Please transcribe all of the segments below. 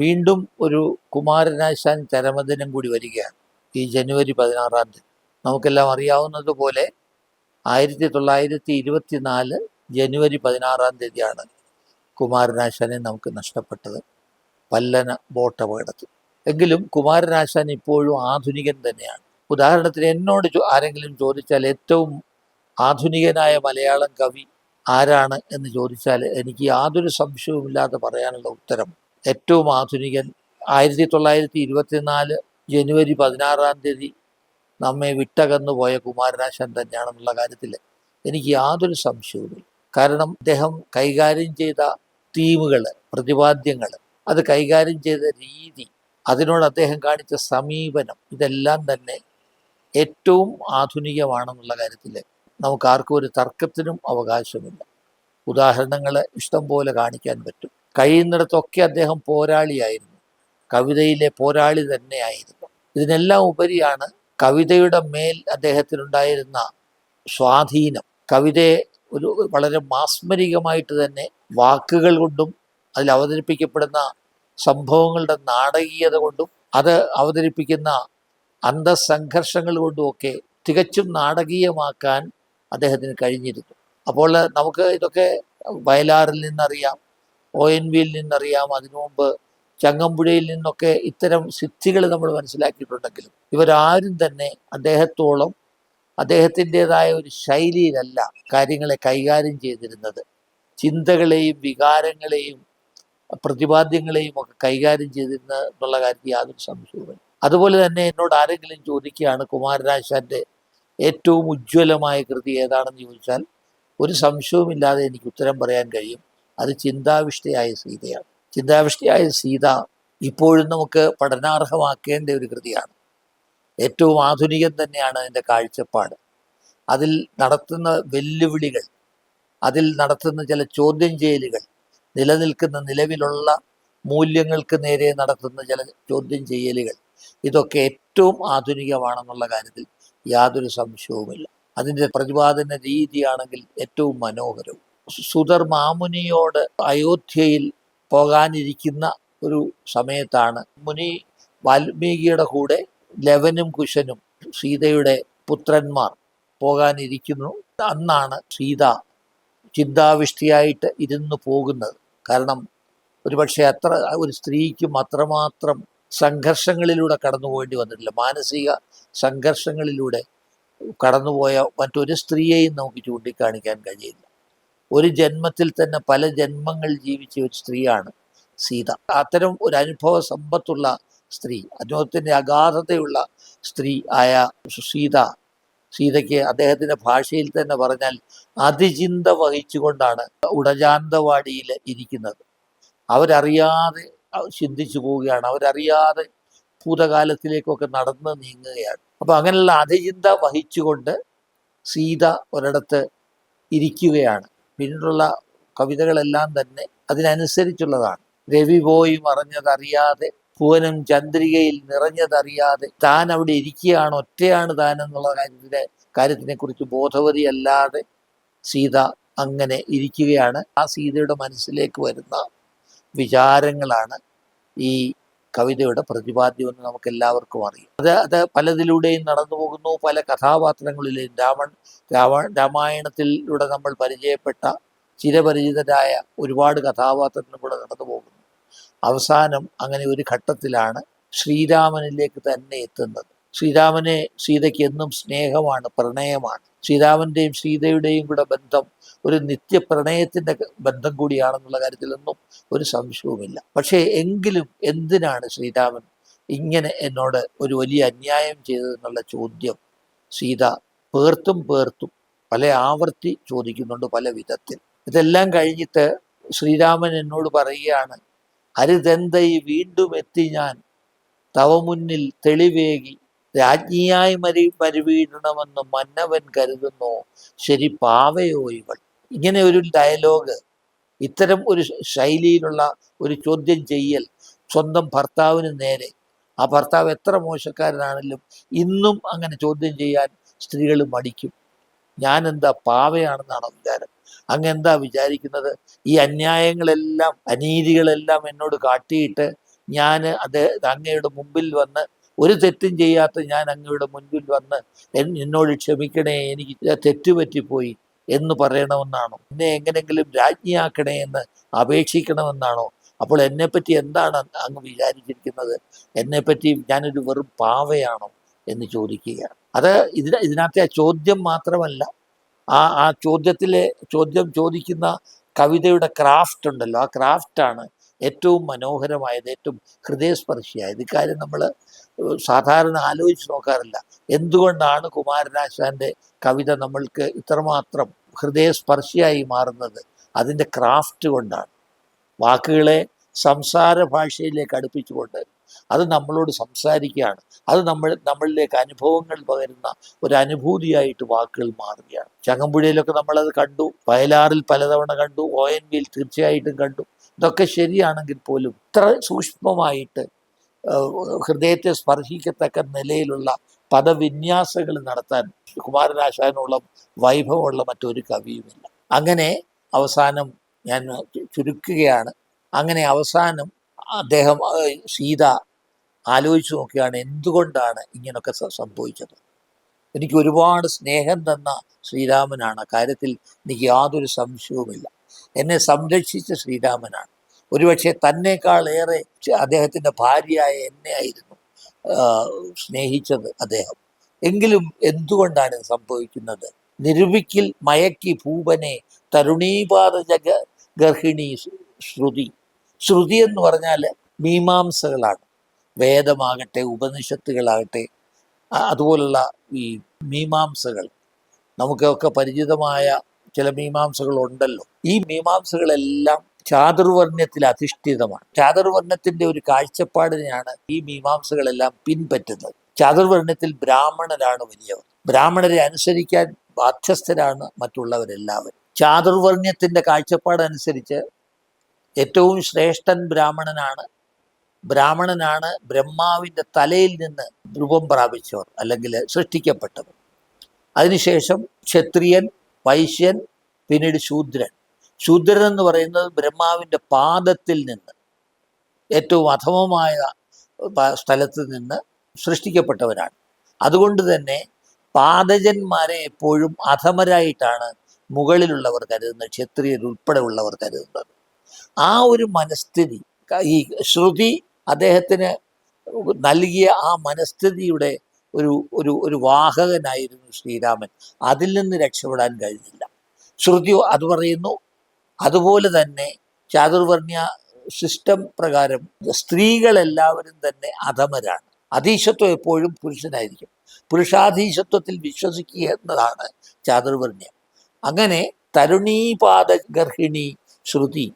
വീണ്ടും ഒരു കുമാരനാശാൻ ചരമദിനം കൂടി വരികയാണ് ഈ ജനുവരി പതിനാറാം തീയതി. നമുക്കെല്ലാം അറിയാവുന്നതുപോലെ ആയിരത്തി തൊള്ളായിരത്തി ഇരുപത്തി നാല് ജനുവരി പതിനാറാം തീയതിയാണ് കുമാരനാശാനെ നമുക്ക് നഷ്ടപ്പെട്ടത്. പല്ലന ബോട്ട് അപകടത്തിൽ എങ്കിലും കുമാരനാശാൻ ഇപ്പോഴും ആധുനികൻ തന്നെയാണ്. ഉദാഹരണത്തിന് എന്നോട് ആരെങ്കിലും ചോദിച്ചാൽ ഏറ്റവും ആധുനികനായ മലയാളം കവി ആരാണ് എന്ന് ചോദിച്ചാൽ എനിക്ക് യാതൊരു സംശയവുമില്ലാതെ പറയാനുള്ള ഉത്തരം ഏറ്റവും ആധുനികൻ. ആയിരത്തി തൊള്ളായിരത്തി ഇരുപത്തിനാല് ജനുവരി പതിനാറാം തീയതി നമ്മെ വിട്ടകന്നു പോയ കുമാരനാശൻ തന്നെയാണെന്നുള്ള കാര്യത്തിൽ എനിക്ക് യാതൊരു സംശയവുമില്ല. കാരണം അദ്ദേഹം കൈകാര്യം ചെയ്ത തീമുകൾ പ്രതിപാദ്യങ്ങൾ അത് കൈകാര്യം ചെയ്ത രീതി അതിനോട് അദ്ദേഹം കാണിച്ച സമീപനം ഇതെല്ലാം തന്നെ ഏറ്റവും ആധുനികമാണെന്നുള്ള കാര്യത്തിൽ നമുക്ക് ആർക്കും ഒരു തർക്കത്തിനും അവകാശമില്ല. ഉദാഹരണങ്ങൾ ഇഷ്ടം പോലെ കാണിക്കാൻ പറ്റും. കഴിയുന്നിടത്തൊക്കെ അദ്ദേഹം പോരാളിയായിരുന്നു. കവിതയിലെ പോരാളി തന്നെയായിരുന്നു. ഇതിനെല്ലാം ഉപരിയാണ് കവിതയുടെ മേൽ അദ്ദേഹത്തിനുണ്ടായിരുന്ന സ്വാധീനം. കവിതയെ ഒരു വളരെ മാസ്മരികമായിട്ട് തന്നെ വാക്കുകൾ കൊണ്ടും അതിൽ അവതരിപ്പിക്കപ്പെടുന്ന സംഭവങ്ങളുടെ നാടകീയത കൊണ്ടും അത് അവതരിപ്പിക്കുന്ന അന്തസംഘർഷങ്ങൾ കൊണ്ടുമൊക്കെ തികച്ചും നാടകീയമാക്കാൻ അദ്ദേഹത്തിന് കഴിഞ്ഞിരുന്നു. അപ്പോൾ നമുക്ക് ഇതൊക്കെ വയലാറിൽ നിന്നറിയാം. ഒ എൻ വിയിൽ നിന്നറിയാം. അതിനു മുമ്പ് ചങ്ങമ്പുഴയിൽ നിന്നൊക്കെ ഇത്തരം സിദ്ധികൾ നമ്മൾ മനസ്സിലാക്കിയിട്ടുണ്ടെങ്കിലും ഇവരാരും തന്നെ അദ്ദേഹത്തോളം അദ്ദേഹത്തിന്റെതായ ഒരു ശൈലിയിലല്ല കാര്യങ്ങളെ കൈകാര്യം ചെയ്തിരുന്നത്. ചിന്തകളെയും വികാരങ്ങളെയും പ്രതിപാദ്യങ്ങളെയും ഒക്കെ കൈകാര്യം ചെയ്തിരുന്നത് എന്നുള്ള കാര്യത്തിൽ യാതൊരു സംശയവുമില്ല. അതുപോലെ തന്നെ എന്നോട് ആരെങ്കിലും ചോദിക്കുകയാണ് കുമാരനാശാന്റെ ഏറ്റവും ഉജ്ജ്വലമായ കൃതി ഏതാണെന്ന് ചോദിച്ചാൽ ഒരു സംശയവുമില്ലാതെ എനിക്ക് ഉത്തരം പറയാൻ കഴിയും. അത് ചിന്താവിഷ്ടയായ സീതയാണ്. ചിന്താവിഷ്ടയായ സീത ഇപ്പോഴും നമുക്ക് പഠനാർഹമാക്കേണ്ട ഒരു കൃതിയാണ്. ഏറ്റവും ആധുനികം തന്നെയാണ് അതിന്റെ കാഴ്ചപ്പാട്. അതിൽ നടത്തുന്ന വെല്ലുവിളികൾ അതിൽ നടത്തുന്ന ചില ചോദ്യം ചെയ്യലുകൾ നിലനിൽക്കുന്ന നിലവിലുള്ള മൂല്യങ്ങൾക്ക് നേരെ നടത്തുന്ന ചില ചോദ്യം ചെയ്യലുകൾ ഇതൊക്കെ ഏറ്റവും ആധുനികമാണെന്നുള്ള കാര്യത്തിൽ യാതൊരു സംശയവുമില്ല. അതിന്റെ പ്രതിപാദന രീതിയാണെങ്കിൽ ഏറ്റവും മനോഹരവും. സുധർ മാമുനിയോട് അയോധ്യയിൽ പോകാനിരിക്കുന്ന ഒരു സമയത്താണ്. മുനി വാൽമീകിയുടെ കൂടെ ലവനും കുശനും സീതയുടെ പുത്രന്മാർ പോകാനിരിക്കുന്നു. അന്നാണ് സീത ചിന്താവിഷ്ടിയായിട്ട് ഇരുന്ന് പോകുന്നത്. കാരണം ഒരുപക്ഷെ അത്ര ഒരു സ്ത്രീക്കും അത്രമാത്രം സംഘർഷങ്ങളിലൂടെ കടന്നു പോകേണ്ടി വന്നിട്ടില്ല. മാനസിക സംഘർഷങ്ങളിലൂടെ കടന്നുപോയ മറ്റൊരു സ്ത്രീയെയും നമുക്ക് ചൂണ്ടിക്കാണിക്കാൻ കഴിയില്ല. ഒരു ജന്മത്തിൽ തന്നെ പല ജന്മങ്ങൾ ജീവിച്ച ഒരു സ്ത്രീയാണ് സീത. അത്തരം ഒരു അനുഭവ സമ്പത്തുള്ള സ്ത്രീ അനുഭവത്തിന്റെ അഗാധതയുള്ള സ്ത്രീ ആയ സീത സീതയ്ക്ക് അദ്ദേഹത്തിന്റെ ഭാഷയിൽ തന്നെ പറഞ്ഞാൽ അതിചിന്ത വഹിച്ചുകൊണ്ടാണ് ഉടജാന്തവാടിയിൽ ഇരിക്കുന്നത്. അവരറിയാതെ ചിന്തിച്ചു പോവുകയാണ് അവരറിയാതെ ഭൂതകാലത്തിലേക്കൊക്കെ നടന്ന് നീങ്ങുകയാണ്. അപ്പൊ അങ്ങനെയുള്ള അതിചിന്ത വഹിച്ചുകൊണ്ട് സീത ഒരിടത്ത് ഇരിക്കുകയാണ്. പിന്നീടുള്ള കവിതകളെല്ലാം തന്നെ അതിനനുസരിച്ചുള്ളതാണ്. രവി പോയി മറഞ്ഞതറിയാതെ പൂവനും ചന്ദ്രികയിൽ നിറഞ്ഞതറിയാതെ താൻ അവിടെ ഇരിക്കുകയാണ് ഒറ്റയാണ് താൻ എന്നുള്ള കാര്യത്തിന്റെ കാര്യത്തിനെ കുറിച്ച് ബോധവതിയല്ലാതെ സീത അങ്ങനെ ഇരിക്കുകയാണ്. ആ സീതയുടെ മനസ്സിലേക്ക് വരുന്ന വിചാരങ്ങളാണ് ഈ കവിതയുടെ പ്രതിപാദ്യമെന്ന് നമുക്ക് എല്ലാവർക്കും അറിയാം. അത് അത് പലതിലൂടെയും നടന്നു പോകുന്നു. പല കഥാപാത്രങ്ങളിലെയും രാവൺ രാവ രാമായണത്തിലൂടെ നമ്മൾ പരിചയപ്പെട്ട ചിരപരിചിതരായ ഒരുപാട് കഥാപാത്രങ്ങളിലൂടെ നടന്നു പോകുന്നു. അവസാനം അങ്ങനെ ഒരു ഘട്ടത്തിലാണ് ശ്രീരാമനിലേക്ക് തന്നെ എത്തുന്നത്. ശ്രീരാമനെ സീതയ്ക്ക് എന്നും സ്നേഹമാണ് പ്രണയമാണ്. സീതാവിന്റെയും സീതയുടെയും കൂടെ ബന്ധം ഒരു നിത്യപ്രണയത്തിന്റെ ബന്ധം കൂടിയാണെന്നുള്ള കാര്യത്തിലൊന്നും ഒരു സംശയവുമില്ല. പക്ഷേ എങ്കിലും എന്തിനാണ് ശ്രീരാമൻ ഇങ്ങനെ എന്നോട് ഒരു വലിയ അന്യായം ചെയ്തതെന്നുള്ള ചോദ്യം സീത പേർത്തും പേർത്തും പല ആവർത്തി ചോദിക്കുന്നുണ്ട് പല വിധത്തിൽ. ഇതെല്ലാം കഴിഞ്ഞിട്ട് ശ്രീരാമൻ എന്നോട് പറയുകയാണ് ഹരിതെന്തൈ വീണ്ടും എത്തി ഞാൻ. തവ മുന്നിൽ തെളിവേകി രാജ്ഞിയായി മരി മരുവീഴണമെന്ന് മന്നവൻ കരുതുന്നു. ശരി പാവയോ ഇവൾ? ഇങ്ങനെ ഒരു ഡയലോഗ് ഇത്തരം ഒരു ശൈലിയിലുള്ള ഒരു ചോദ്യം ചെയ്യൽ സ്വന്തം ഭർത്താവിന് നേരെ. ആ ഭർത്താവ് എത്ര മോശക്കാരനാണെങ്കിലും ഇന്നും അങ്ങനെ ചോദ്യം ചെയ്യാൻ സ്ത്രീകൾ മടിക്കും. ഞാൻ എന്താ പാവയാണെന്നാണോ വിചാരം? അങ്ങ് എന്താ വിചാരിക്കുന്നത്? ഈ അന്യായങ്ങളെല്ലാം അനീതികളെല്ലാം എന്നോട് കാട്ടിയിട്ട് ഞാൻ അത് അങ്ങയുടെ മുമ്പിൽ വന്ന് ഒരു തെറ്റും ചെയ്യാത്ത ഞാൻ അങ്ങയുടെ മുൻപിൽ വന്ന് എന്നോട് ക്ഷമിക്കണേ എനിക്ക് തെറ്റുപറ്റിപ്പോയി എന്ന് പറയണമെന്നാണോ? എന്നെ എങ്ങനെങ്കിലും രാജ്ഞിയാക്കണേ എന്ന് അപേക്ഷിക്കണമെന്നാണോ? അപ്പോൾ എന്നെപ്പറ്റി എന്താണ് അങ്ങ് വിചാരിച്ചിരിക്കുന്നത്? എന്നെപ്പറ്റി ഞാനൊരു വെറും പാവയാണോ എന്ന് ചോദിക്കുകയാണ്. അത് ഇതിന ഇതിനകത്തെ ആ ചോദ്യം മാത്രമല്ല ആ ആ ചോദ്യത്തിലെ ചോദ്യം ചോദിക്കുന്ന കവിതയുടെ ക്രാഫ്റ്റ് ഉണ്ടല്ലോ ആ ക്രാഫ്റ്റാണ് ഏറ്റവും മനോഹരമായത് ഏറ്റവും ഹൃദയസ്പർശിയായത്. ഇക്കാര്യം നമ്മൾ സാധാരണ ആലോചിച്ച് നോക്കാറില്ല. എന്തുകൊണ്ടാണ് കുമാരനാശാന്റെ കവിത നമ്മൾക്ക് ഇത്രമാത്രം ഹൃദയസ്പർശിയായി മാറുന്നത്? അതിന്റെ ക്രാഫ്റ്റ് കൊണ്ടാണ്. വാക്കുകളെ സംസാര ഭാഷയിലേക്ക് അടുപ്പിച്ചുകൊണ്ട് അത് നമ്മളോട് സംസാരിക്കുകയാണ്. അത് നമ്മൾ നമ്മളിലേക്ക് അനുഭവങ്ങൾ പകരുന്ന ഒരു അനുഭൂതിയായിട്ട് വാക്കുകൾ മാറുകയാണ്. ചങ്ങമ്പുഴയിലൊക്കെ നമ്മളത് കണ്ടു. വയലാറിൽ പലതവണ കണ്ടു. ഒ എൻ വിയിൽ തീർച്ചയായിട്ടും കണ്ടു. ഇതൊക്കെ ശരിയാണെങ്കിൽ പോലും ഇത്ര സൂക്ഷ്മമായിട്ട് ഹൃദയത്തെ സ്പർശിക്കത്തക്ക നിലയിലുള്ള പദവിന്യാസങ്ങൾ നടത്താൻ കുമാരനാശാനുള്ള വൈഭവമുള്ള മറ്റൊരു കവിയുമില്ല. അങ്ങനെ അവസാനം ഞാൻ ചുരുക്കുകയാണ്. അങ്ങനെ അവസാനം അദ്ദേഹം സീത ആലോചിച്ച് നോക്കുകയാണ് എന്തുകൊണ്ടാണ് ഇങ്ങനൊക്കെ സംഭവിച്ചത്. എനിക്ക് ഒരുപാട് സ്നേഹം തന്ന ശ്രീരാമനാണ്. കാര്യത്തിൽ എനിക്ക് യാതൊരു സംശയവുമില്ല. എന്നെ സംരക്ഷിച്ച ശ്രീരാമനാണ്. ഒരുപക്ഷെ തന്നെക്കാളേറെ അദ്ദേഹത്തിന്റെ ഭാര്യയായ എന്നെ ആയിരുന്നു സ്നേഹിച്ചത് അദ്ദേഹം. എങ്കിലും എന്തുകൊണ്ടാണ് സംഭവിക്കുന്നത്? നിരൂപിക്കിൽ മയക്കി ഭൂപനെ തരുണീപാത ജഗ ഗർഹിണി ശ്രുതി. ശ്രുതി എന്ന് പറഞ്ഞാൽ മീമാംസകളാണ്. വേദമാകട്ടെ ഉപനിഷത്തുകളാകട്ടെ അതുപോലുള്ള ഈ മീമാംസകൾ. നമുക്കൊക്കെ പരിചിതമായ ചില മീമാംസകളുണ്ടല്ലോ. ഈ മീമാംസകളെല്ലാം ചാതുർവർണയത്തിൽ അധിഷ്ഠിതമാണ്. ചാതുർവർണത്തിന്റെ ഒരു കാഴ്ചപ്പാടിനെയാണ് ഈ മീമാംസകളെല്ലാം പിൻപറ്റുന്നത്. ചാതുർവർണയത്തിൽ ബ്രാഹ്മണരാണ് വലിയവർ. ബ്രാഹ്മണരെ അനുസരിക്കാൻ ബാധ്യസ്ഥരാണ് മറ്റുള്ളവരെല്ലാവരും. ചാതുർവർണയത്തിന്റെ കാഴ്ചപ്പാടനുസരിച്ച് ഏറ്റവും ശ്രേഷ്ഠൻ ബ്രാഹ്മണനാണ്. ബ്രാഹ്മണനാണ് ബ്രഹ്മാവിന്റെ തലയിൽ നിന്ന് രൂപം പ്രാപിച്ചവർ അല്ലെങ്കിൽ സൃഷ്ടിക്കപ്പെട്ടവർ. അതിനുശേഷം ക്ഷത്രിയൻ വൈശ്യൻ പിന്നീട് ശൂദ്രൻ. ശൂദ്രൻ എന്ന് പറയുന്നത് ബ്രഹ്മാവിന്റെ പാദത്തിൽ നിന്ന് ഏറ്റവും അധമമായ സ്ഥലത്ത് നിന്ന് സൃഷ്ടിക്കപ്പെട്ടവരാണ് അതുകൊണ്ട് തന്നെ പാദജന്മാരെ എപ്പോഴും അധമരായിട്ടാണ് മുകളിലുള്ളവർ കരുതുന്നത് ക്ഷത്രിയർ ഉൾപ്പെടെ ഉള്ളവർ കരുതുന്നത്. ആ ഒരു മനസ്ഥിതി ഈ ശ്രുതി അദ്ദേഹത്തിന് നൽകിയ ആ മനസ്ഥിതിയുടെ ഒരു ഒരു ഒരു വാഹകനായിരുന്നു ശ്രീരാമൻ. അതിൽ നിന്ന് രക്ഷപ്പെടാൻ കഴിഞ്ഞില്ല. ശ്രുതി അത് പറയുന്നു അതുപോലെ തന്നെ ചാതുർവർണ്യ സിസ്റ്റം പ്രകാരം സ്ത്രീകളെല്ലാവരും തന്നെ അധമരാണ്. അധീശത്വം എപ്പോഴും പുരുഷനായിരിക്കും. പുരുഷാധീശത്വത്തിൽ വിശ്വസിക്കുക എന്നതാണ് ചാതുർവർണ്യ. അങ്ങനെ തരുണീപാദ ഗർഹിണി ശ്രുതി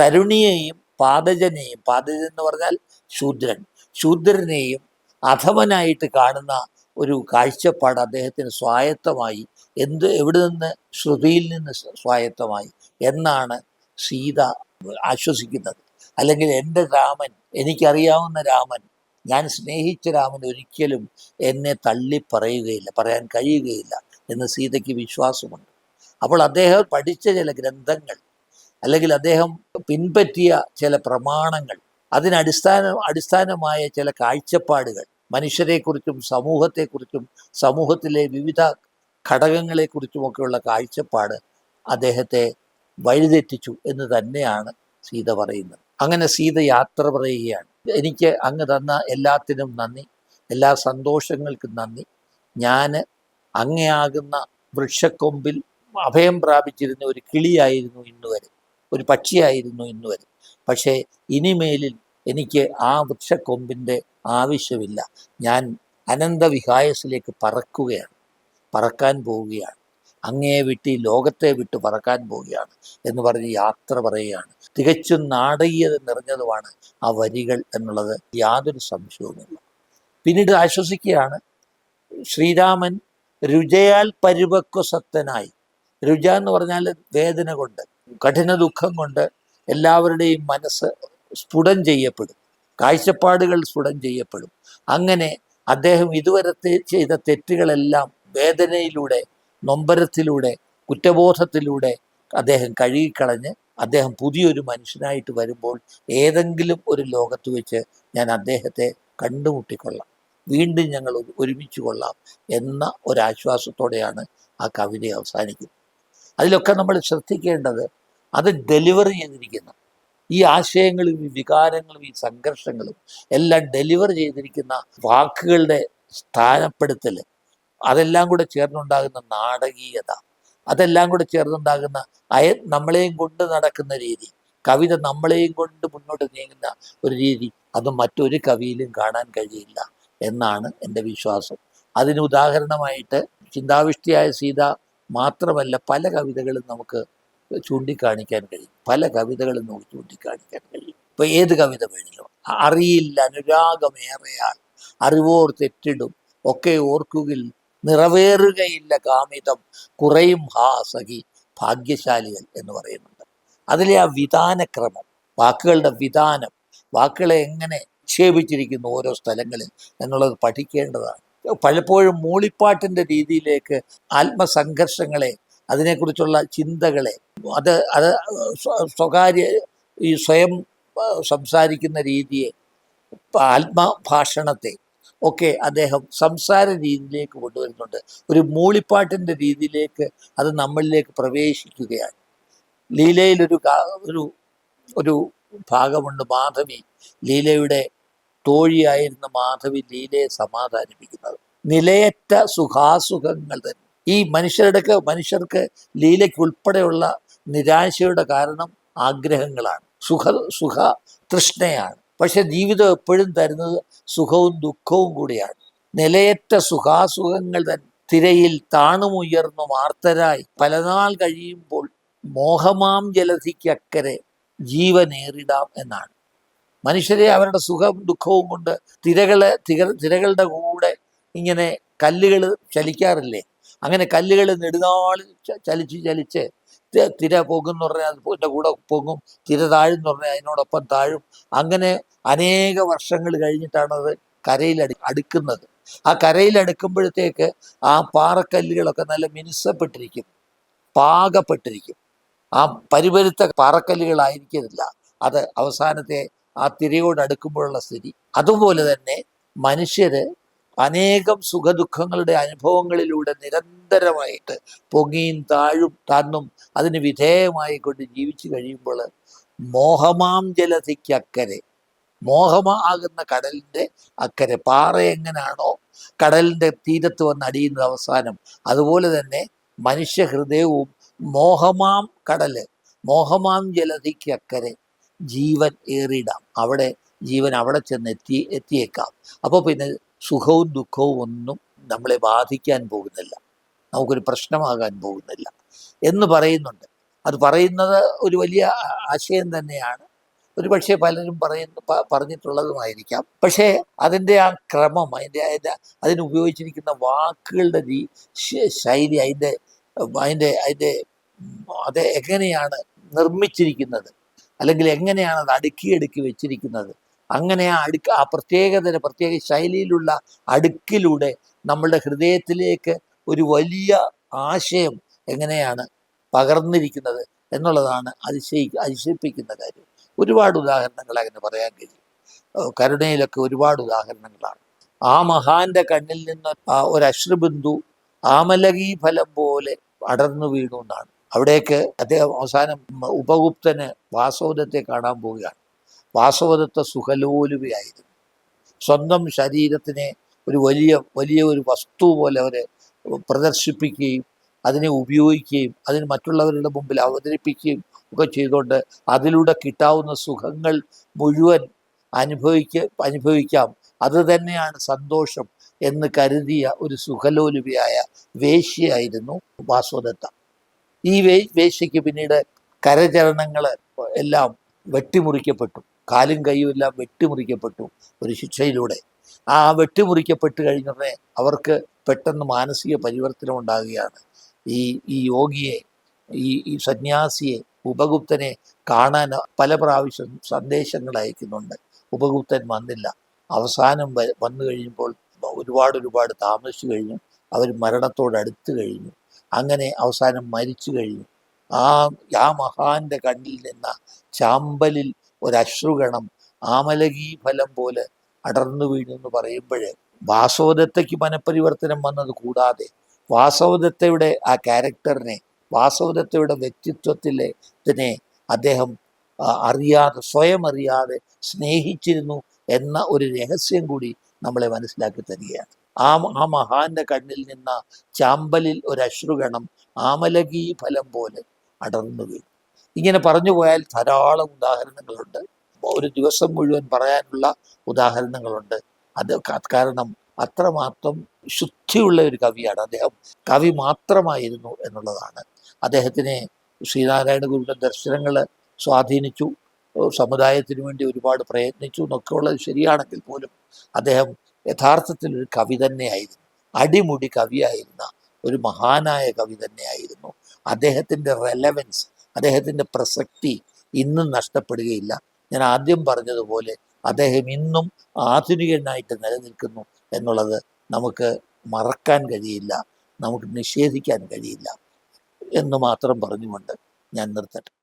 തരുണിയെയും പാതജനെയും പാതജൻ എന്ന് പറഞ്ഞാൽ ശൂദ്രൻ ശൂദ്രനെയും അധമനായിട്ട് കാണുന്ന ഒരു കാഴ്ചപ്പാട് അദ്ദേഹത്തിന് സ്വായത്തമായി എന്ത് എവിടെ നിന്ന് ശ്രുതിയിൽ നിന്ന് സ്വായത്തമായി എന്നാണ് സീത ആശ്വസിക്കുന്നത്. അല്ലെങ്കിൽ എന്റെ രാമൻ എനിക്കറിയാവുന്ന രാമൻ ഞാൻ സ്നേഹിച്ച രാമൻ ഒരിക്കലും എന്നെ തള്ളി പറയുകയില്ല പറയാൻ കഴിയുകയില്ല എന്ന് സീതയ്ക്ക് വിശ്വാസമുണ്ട്. അപ്പോൾ അദ്ദേഹം പഠിച്ച ചില ഗ്രന്ഥങ്ങൾ അല്ലെങ്കിൽ അദ്ദേഹം പിൻപറ്റിയ ചില പ്രമാണങ്ങൾ അതിനടിസ്ഥാന അടിസ്ഥാനമായ ചില കാഴ്ചപ്പാടുകൾ മനുഷ്യരെക്കുറിച്ചും സമൂഹത്തെക്കുറിച്ചും സമൂഹത്തിലെ വിവിധ ഘടകങ്ങളെക്കുറിച്ചുമൊക്കെയുള്ള കാഴ്ചപ്പാട് അദ്ദേഹത്തെ വഴിതെറ്റിച്ചു എന്ന് തന്നെയാണ് സീത പറയുന്നത്. അങ്ങനെ സീത യാത്ര പറയുകയാണ്. എനിക്ക് അങ്ങ് തന്ന എല്ലാത്തിനും നന്ദി. എല്ലാ സന്തോഷങ്ങൾക്കും നന്ദി. ഞാൻ അങ്ങയാകുന്ന വൃക്ഷക്കൊമ്പിൽ അഭയം പ്രാപിച്ചിരുന്ന ഒരു കിളിയായിരുന്നു ഇന്നുവരെ. ഒരു പക്ഷിയായിരുന്നു ഇന്നുവരെ. പക്ഷേ ഇനിമേലിൽ എനിക്ക് ആ വൃക്ഷക്കൊമ്പിന്റെ ആവശ്യമില്ല. ഞാൻ അനന്തവിഹായസിലേക്ക് പറക്കുകയാണ്. പറക്കാൻ പോവുകയാണ്. അങ്ങേ വിട്ട് ഈ ലോകത്തെ വിട്ട് പറക്കാൻ പോവുകയാണ് എന്ന് പറഞ്ഞ് യാത്ര പറയുകയാണ്. തികച്ചും നാടകീയത നിറഞ്ഞതുമാണ് ആ വരികൾ എന്നുള്ളത് യാതൊരു സംശയവുമില്ല. പിന്നീട് ആശ്വസിക്കുകയാണ്. ശ്രീരാമൻ രുചയാൽ പരിപക്വസത്തനായി രുച എന്ന് പറഞ്ഞാൽ വേദന കൊണ്ട് കഠിന ദുഃഖം കൊണ്ട് എല്ലാവരുടെയും മനസ്സ് സ്ഫുടം ചെയ്യപ്പെടും. കാഴ്ചപ്പാടുകൾ സ്ഫുടം ചെയ്യപ്പെടും. അങ്ങനെ അദ്ദേഹം ഇതുവരെ ചെയ്ത തെറ്റുകളെല്ലാം വേദനയിലൂടെ നൊമ്പരത്തിലൂടെ കുറ്റബോധത്തിലൂടെ അദ്ദേഹം കഴുകിക്കളഞ്ഞ് അദ്ദേഹം പുതിയൊരു മനുഷ്യനായിട്ട് വരുമ്പോൾ ഏതെങ്കിലും ഒരു ലോകത്ത് വെച്ച് ഞാൻ അദ്ദേഹത്തെ കണ്ടുമുട്ടിക്കൊള്ളാം. വീണ്ടും ഞങ്ങൾ ഒരുമിച്ച് കൊള്ളാം എന്ന ഒരാശ്വാസത്തോടെയാണ് ആ കവിത അവസാനിക്കുന്നത്. അതിലൊക്കെ നമ്മൾ ശ്രദ്ധിക്കേണ്ടത് അത് ഡെലിവറി ചെയ്തിരിക്കുന്ന ഈ ആശയങ്ങളും ഈ വികാരങ്ങളും ഈ സംഘർഷങ്ങളും എല്ലാം ഡെലിവർ ചെയ്തിരിക്കുന്ന വാക്കുകളുടെ സ്ഥാനപ്പെടുത്തൽ അതെല്ലാം കൂടെ ചേർന്നുണ്ടാകുന്ന നാടകീയത അതെല്ലാം കൂടെ ചേർന്നുണ്ടാകുന്ന അയ നമ്മളെയും കൊണ്ട് നടക്കുന്ന രീതി കവിത നമ്മളെയും കൊണ്ട് മുന്നോട്ട് നീങ്ങുന്ന ഒരു രീതി അത് മറ്റൊരു കവിയിലും കാണാൻ കഴിയില്ല എന്നാണ് എന്റെ വിശ്വാസം. അതിന് ഉദാഹരണമായിട്ട് ചിന്താവിഷ്ടിയായ സീത മാത്രമല്ല പല കവിതകളും നമുക്ക് ചൂണ്ടിക്കാണിക്കാൻ കഴിയും. പല കവിതകളും നമുക്ക് ചൂണ്ടിക്കാണിക്കാൻ കഴിയും. ഇപ്പൊ ഏത് കവിത വേണമല്ലോ അറിയില്ല അനുരാഗമേറെയാൾ അറിവോർ തെറ്റിടും. ഒക്കെ ഓർക്കുകിൽ നിറവേറുകയില്ല കാമിതം. കുറയും ഹാ സഖി ഭാഗ്യശാലികൾ എന്ന് പറയുന്നുണ്ട്. അതിലെ ആ വിധാനക്രമം വാക്കുകളുടെ വിധാനം വാക്കുകളെ എങ്ങനെ നിക്ഷേപിച്ചിരിക്കുന്നു ഓരോ സ്ഥലങ്ങളിൽ എന്നുള്ളത് പഠിക്കേണ്ടതാണ്. പലപ്പോഴും മൂളിപ്പാട്ടിന്റെ രീതിയിലേക്ക് ആത്മസംഘർഷങ്ങളെ അതിനെക്കുറിച്ചുള്ള ചിന്തകളെ അത് അത് സ്വകാര്യ ഈ സ്വയം സംസാരിക്കുന്ന രീതിയെ ആത്മഭാഷണത്തെ ഒക്കെ അദ്ദേഹം സംസാര രീതിയിലേക്ക് കൊണ്ടുവരുന്നുണ്ട്. ഒരു മൂളിപ്പാട്ടിന്റെ രീതിയിലേക്ക് അത് നമ്മളിലേക്ക് പ്രവേശിക്കുകയാണ്. ലീലയിലൊരു ഒരു ഒരു ഭാഗമുണ്ട് മാധവി. ലീലയുടെ തോഴിയായിരുന്ന മാധവി ലീലയെ സമാധാനിപ്പിക്കുന്നത്. നിലയറ്റ സുഖാസുഖങ്ങൾ തന്നെ. ഈ മനുഷ്യരുടെ മനുഷ്യർക്ക് ലീലയ്ക്ക് ഉൾപ്പെടെയുള്ള നിരാശയുടെ കാരണം ആഗ്രഹങ്ങളാണ്. സുഖ സുഖ തൃഷ്ണയാണ്. പക്ഷെ ജീവിതം എപ്പോഴും തരുന്നത് സുഖവും ദുഃഖവും കൂടിയാണ്. നിലയറ്റ സുഖാസുഖങ്ങൾ തന്നെ തിരയിൽ താണുമുയർന്നു മാർത്തരായി പലനാൾ കഴിയുമ്പോൾ മോഹമാം ജലധിക്കക്കരെ ജീവനേറിടാം എന്നാണ്. മനുഷ്യരെ അവരുടെ സുഖവും ദുഃഖവും കൊണ്ട് തിരകളെ തിര തിരകളുടെ കൂടെ ഇങ്ങനെ കല്ലുകൾ ചലിക്കാറില്ലേ? അങ്ങനെ കല്ലുകൾ നെടുനാൾ ചലിച്ച് ചലിച്ച് തിര എന്ന് പറഞ്ഞാൽ അതിന്റെ കൂടെ പൊങ്ങും തിര താഴും പറഞ്ഞാൽ അതിനോടൊപ്പം താഴും. അങ്ങനെ അനേക വർഷങ്ങൾ കഴിഞ്ഞിട്ടാണ് അത് കരയിൽ അടു അടുക്കുന്നത്. ആ കരയിൽ അടുക്കുമ്പോഴത്തേക്ക് ആ പാറക്കല്ലുകളൊക്കെ നല്ല മിനുസപ്പെട്ടിരിക്കും. പാകപ്പെട്ടിരിക്കും. ആ പരിപരുത്ത പാറക്കല്ലുകളായിരിക്കുന്നില്ല അത് അവസാനത്തെ ആ തിരയോട് അടുക്കുമ്പോഴുള്ള സ്ഥിതി. അതുപോലെ തന്നെ മനുഷ്യര് അനേകം സുഖദുഃഖങ്ങളുടെ അനുഭവങ്ങളിലൂടെ നിരന്തരമായിട്ട് പൊങ്ങിയും താഴും താന്നും അതിന് വിധേയമായി കൊണ്ട് ജീവിച്ചു കഴിയുമ്പോൾ മോഹമാം ജലധിക്കക്കരെ മോഹമാകുന്ന കടലിന്റെ അക്കരെ. പാറ എങ്ങനെയാണോ കടലിന്റെ തീരത്ത് വന്ന് അടിയുന്നത് അവസാനം. അതുപോലെ തന്നെ മനുഷ്യ ഹൃദയവും മോഹമാം കടൽ മോഹമാം ജലധിക്ക് അക്കരെ. ജീവൻ ഏറിയിടാം. അവിടെ ജീവൻ അവിടെ ചെന്ന് എത്തി എത്തിയേക്കാം. അപ്പോൾ പിന്നെ സുഖവും ദുഃഖവും ഒന്നും നമ്മളെ ബാധിക്കാൻ പോകുന്നില്ല. നമുക്കൊരു പ്രശ്നമാകാൻ പോകുന്നില്ല എന്ന് പറയുന്നുണ്ട്. അത് പറയുന്നത് ഒരു വലിയ ആശയം തന്നെയാണ്. ഒരു പക്ഷേ പലരും പറയുന്ന പറഞ്ഞിട്ടുള്ളതുമായിരിക്കാം. പക്ഷേ അതിന്റെ ആ ക്രമം അതിന്റെ അതിന്റെ അതിന് ഉപയോഗിച്ചിരിക്കുന്ന വാക്കുകളുടെ രീ ശൈലി അതിന്റെ അതിന്റെ അതിന്റെ അത് എങ്ങനെയാണ് നിർമ്മിച്ചിരിക്കുന്നത്? അല്ലെങ്കിൽ എങ്ങനെയാണ് അത് അടുക്കി അടുക്കി വെച്ചിരിക്കുന്നത്? അങ്ങനെ ആ അടുക്ക് ആ പ്രത്യേകതര പ്രത്യേക ശൈലിയിലുള്ള അടുക്കിലൂടെ നമ്മളുടെ ഹൃദയത്തിലേക്ക് ഒരു വലിയ ആശയം എങ്ങനെയാണ് പകർന്നിരിക്കുന്നത് എന്നുള്ളതാണ് അതിശയി അതിശയിപ്പിക്കുന്ന കാര്യം. ഒരുപാട് ഉദാഹരണങ്ങൾ അങ്ങനെ പറയാൻ കഴിയും. കരുണയിലൊക്കെ ഒരുപാട് ഉദാഹരണങ്ങളാണ്. ആ മഹാന്റെ കണ്ണിൽ നിന്ന് ഒരു അശ്രുബിന്ദു ആമലകീ ഫലം പോലെ അടർന്നു വീണു എന്നാണ്. അവിടേക്ക് അദ്ദേഹം അവസാനം ഉപഗുപ്തന് വാസോദത്തെ കാണാൻ പോവുകയാണ്. വാസവദത്ത സുഖലോലുവയായിരുന്നു. സ്വന്തം ശരീരത്തിനെ ഒരു വലിയ വലിയ ഒരു വസ്തു പോലെ അവരെ പ്രദർശിപ്പിക്കുകയും അതിനെ ഉപയോഗിക്കുകയും അതിന് മറ്റുള്ളവരുടെ മുമ്പിൽ അവതരിപ്പിക്കുകയും ഒക്കെ ചെയ്തുകൊണ്ട് അതിലൂടെ കിട്ടാവുന്ന സുഖങ്ങൾ മുഴുവൻ അനുഭവിക്ക അനുഭവിക്കാം. അത് തന്നെയാണ് സന്തോഷം എന്ന് കരുതിയ ഒരു സുഖലോലുപിയായ വേശ്യയായിരുന്നു വാസുദത്ത ഈ വേ വേശ്യയ്ക്ക് പിന്നീട് കരചരണങ്ങൾ എല്ലാം വെട്ടിമുറിക്കപ്പെട്ടു. കാലും കൈയും എല്ലാം വെട്ടിമുറിക്കപ്പെട്ടു ഒരു ശിക്ഷയിലൂടെ. ആ വെട്ടിമുറിക്കപ്പെട്ട് കഴിഞ്ഞുടനെ അവർക്ക് പെട്ടെന്ന് മാനസിക പരിവർത്തനം ഉണ്ടാകുകയാണ് ഈ ഈ യോഗിയെ ഈ ഈ സന്യാസിയെ ഉപഗുപ്തനെ കാണാൻ പല പ്രാവശ്യം സന്ദേശങ്ങൾ അയക്കുന്നുണ്ട്. ഉപഗുപ്തൻ വന്നില്ല. അവസാനം വന്നു കഴിയുമ്പോൾ ഒരുപാട് ഒരുപാട് താമസിച്ചു കഴിഞ്ഞു. അവർ മരണത്തോട് അടുത്ത് കഴിഞ്ഞു. അങ്ങനെ അവസാനം മരിച്ചു കഴിഞ്ഞു. ആ ആ മഹാന്റെ കണ്ണിൽ നിന്ന ചാമ്പലിൽ ഒരശ്രുഗണം ആമലകീ ഫലം പോലെ അടർന്നു വീണു എന്ന് പറയുമ്പോൾ വാസവദത്തയ്ക്ക് മനപരിവർത്തനം വന്നത് കൂടാതെ വാസവദത്തയുടെ ആ ക്യാരക്ടറിനെ വാസവദത്തയുടെ വ്യക്തിത്വത്തിലെ ഇതിനെ അദ്ദേഹം അറിയാതെ സ്വയം അറിയാതെ സ്നേഹിച്ചിരുന്നു എന്ന ഒരു രഹസ്യം കൂടി നമ്മളെ മനസ്സിലാക്കി തരികയാണ്. ആ ആ മഹാന്റെ കണ്ണിൽ നിന്ന ചാമ്പലിൽ ഒരു അശ്രുഗണം ആമലകീ ഫലം പോലെ അടർന്നു വീണു. ഇങ്ങനെ പറഞ്ഞു പോയാൽ ധാരാളം ഉദാഹരണങ്ങളുണ്ട്. ഒരു ദിവസം മുഴുവൻ പറയാനുള്ള ഉദാഹരണങ്ങളുണ്ട്. അത് കാരണം അത്രമാത്രം ശുദ്ധിയുള്ള ഒരു കവിയാണ്. അദ്ദേഹം കവി മാത്രമായിരുന്നു എന്നുള്ളതാണ്. അദ്ദേഹത്തിനെ ശ്രീനാരായണ ഗുരുവിന്റെ ദർശനങ്ങൾ സ്വാധീനിച്ചു. സമുദായത്തിനു വേണ്ടി ഒരുപാട് പ്രയത്നിച്ചു എന്നൊക്കെ ഉള്ളത് ശരിയാണെങ്കിൽ പോലും അദ്ദേഹം യഥാർത്ഥത്തിൽ ഒരു കവി തന്നെയായിരുന്നു. അടിമുടി കവിയായിരുന്ന ഒരു മഹാനായ കവി തന്നെയായിരുന്നു. അദ്ദേഹത്തിന്റെ റെലവൻസ് അദ്ദേഹത്തിന്റെ പ്രസക്തി ഇന്നും നഷ്ടപ്പെടുകയില്ല. ഞാൻ ആദ്യം പറഞ്ഞതുപോലെ അദ്ദേഹം ഇന്നും ആധുനികനായിട്ട് നിലനിൽക്കുന്നു എന്നുള്ളത് നമുക്ക് മറക്കാൻ കഴിയില്ല നമുക്ക് നിഷേധിക്കാൻ കഴിയില്ല എന്ന് മാത്രം പറഞ്ഞുകൊണ്ട് ഞാൻ നിർത്തട്ടെ.